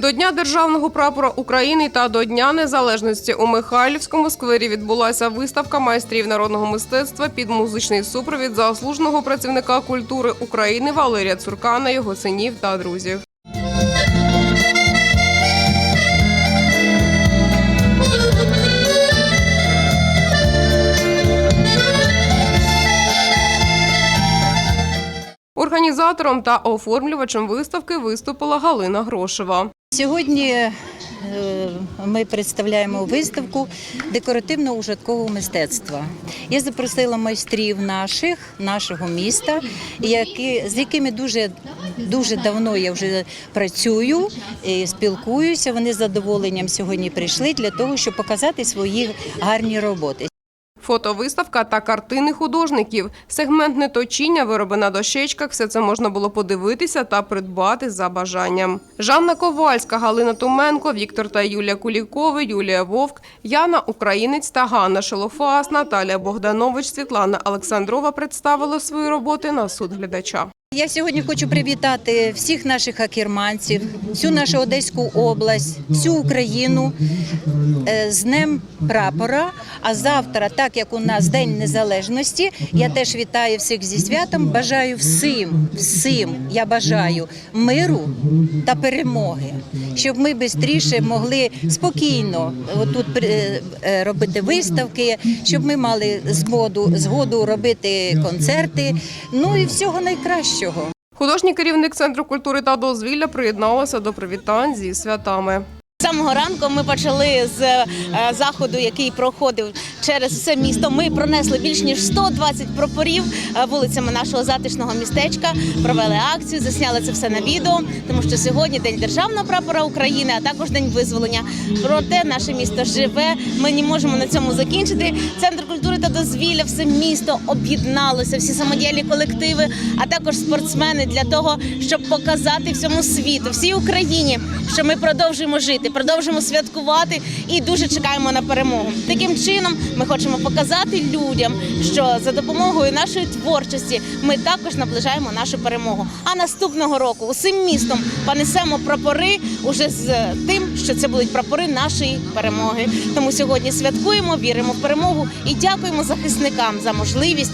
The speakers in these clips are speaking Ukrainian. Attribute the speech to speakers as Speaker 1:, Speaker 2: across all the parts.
Speaker 1: До Дня державного прапора України та до Дня Незалежності у Михайлівському сквері відбулася виставка майстрів народного мистецтва під музичний супровід заслуженого працівника культури України Валерія Цуркана, його синів та друзів. Організатором та оформлювачем виставки виступила Галина Грошева.
Speaker 2: Сьогодні е, ми представляємо виставку декоративно-ужиткового мистецтва. Я запросила майстрів наших, нашого міста, які, з якими дуже, дуже давно я вже працюю, і спілкуюся. Вони з задоволенням сьогодні прийшли для того, щоб показати свої гарні роботи.
Speaker 1: Фотовиставка та картини художників, сегментне точіння, вироби на дощечках – все це можна було подивитися та придбати за бажанням. Жанна Ковальська, Галина Туменко, Віктор та Юлія Кулікови, Юлія Вовк, Яна Українець та Ганна Шелофас, Наталія Богданович, Світлана Олександрова представили свої роботи на суд глядача.
Speaker 2: Я сьогодні хочу привітати всіх наших акерманців, всю нашу Одеську область, всю Україну е, з Днем прапора. А завтра, так як у нас День Незалежності, я теж вітаю всіх зі святом. Бажаю всім, всім я бажаю миру та перемоги, щоб ми швидше могли спокійно тут робити виставки, щоб ми мали згоду, згоду робити концерти. Ну і всього найкращого.
Speaker 1: Художній керівник Центру культури та дозвілля приєдналася до привітань зі святами.
Speaker 3: З Самого ранку ми почали з е, заходу, який проходив через все місто. Ми пронесли більш ніж 120 прапорів е, вулицями нашого затишного містечка. Провели акцію, засняли це все на відео, тому що сьогодні день державного прапора України, а також день визволення. Проте наше місто живе. Ми не можемо на цьому закінчити. Центр культури та дозвілля, все місто об'єдналося, всі самодіяльні колективи, а також спортсмени для того, щоб показати всьому світу, всій Україні, що ми продовжуємо жити продовжимо святкувати і дуже чекаємо на перемогу. Таким чином ми хочемо показати людям, що за допомогою нашої творчості ми також наближаємо нашу перемогу. А наступного року усім містом понесемо прапори уже з тим, що це будуть прапори нашої перемоги. Тому сьогодні святкуємо, віримо в перемогу і дякуємо захисникам за можливість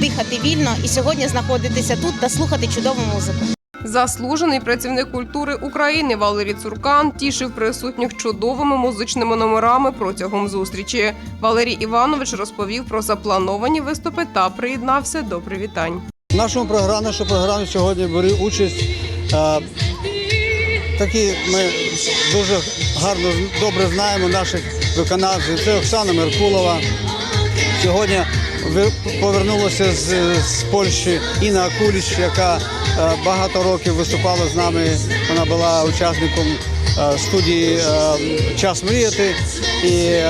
Speaker 3: дихати вільно і сьогодні знаходитися тут та слухати чудову музику.
Speaker 1: Заслужений працівник культури України Валерій Цуркан тішив присутніх чудовими музичними номерами протягом зустрічі. Валерій Іванович розповів про заплановані виступи та приєднався до привітань.
Speaker 4: В нашому програмі, нашій програмі сьогодні бере участь. е, Такі ми дуже гарно добре знаємо наших виконавців. Це Оксана Меркулова. Сьогодні повернулася з, з Польщі Інна Акуліч, яка е, багато років виступала з нами. Вона була учасником е, студії е, Час мріяти і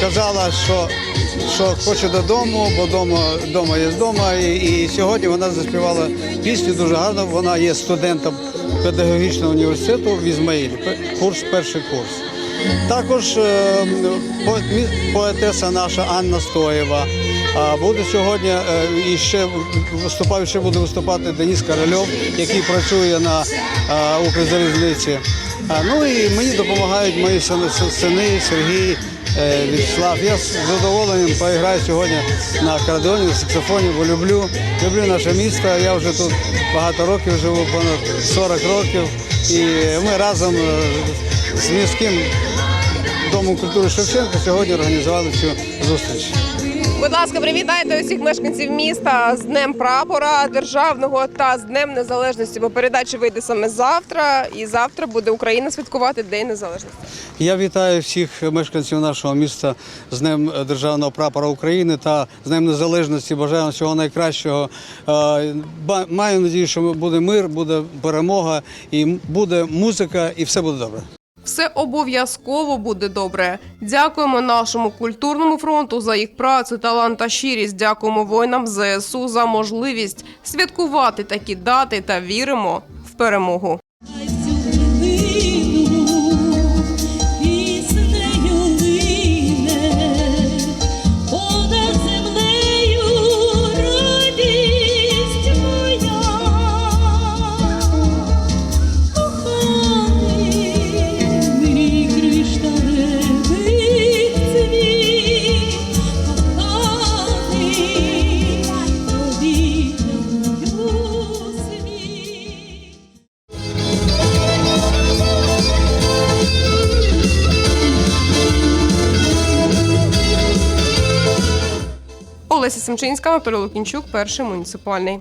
Speaker 4: казала, що, що хоче додому, бо дома є вдома. І, і сьогодні вона заспівала пісню дуже гарно. Вона є студентом педагогічного університету в Ізмаїлі, курс перший курс. Також е, поетеса наша Анна Стоєва. Буде сьогодні е, і ще виступав, ще буде виступати Деніс Корольов, який працює на е, Укрзалізниці. Ну і мені допомагають мої сини, Сергій, Вячеслав. Я з задоволенням поіграю сьогодні на акордеоні, на саксофоні, бо люблю, люблю наше місто. Я вже тут багато років живу, понад 40 років. І ми разом з міським домом культури Шевченка сьогодні організували цю зустріч.
Speaker 1: Будь ласка, привітайте усіх мешканців міста з Днем прапора державного та з Днем Незалежності, бо передача вийде саме завтра, і завтра буде Україна святкувати День Незалежності.
Speaker 4: Я вітаю всіх мешканців нашого міста з Днем Державного прапора України та з Днем Незалежності. Бажаю всього найкращого. Е, Маю надію, що буде мир, буде перемога і буде музика, і все буде добре.
Speaker 1: Все обов'язково буде добре. Дякуємо нашому культурному фронту за їх працю, талант та щирість. Дякуємо воїнам ЗСУ за можливість святкувати такі дати та віримо в перемогу. Олеся Семчинська, Анатолій Лукінчук, перший муніципальний.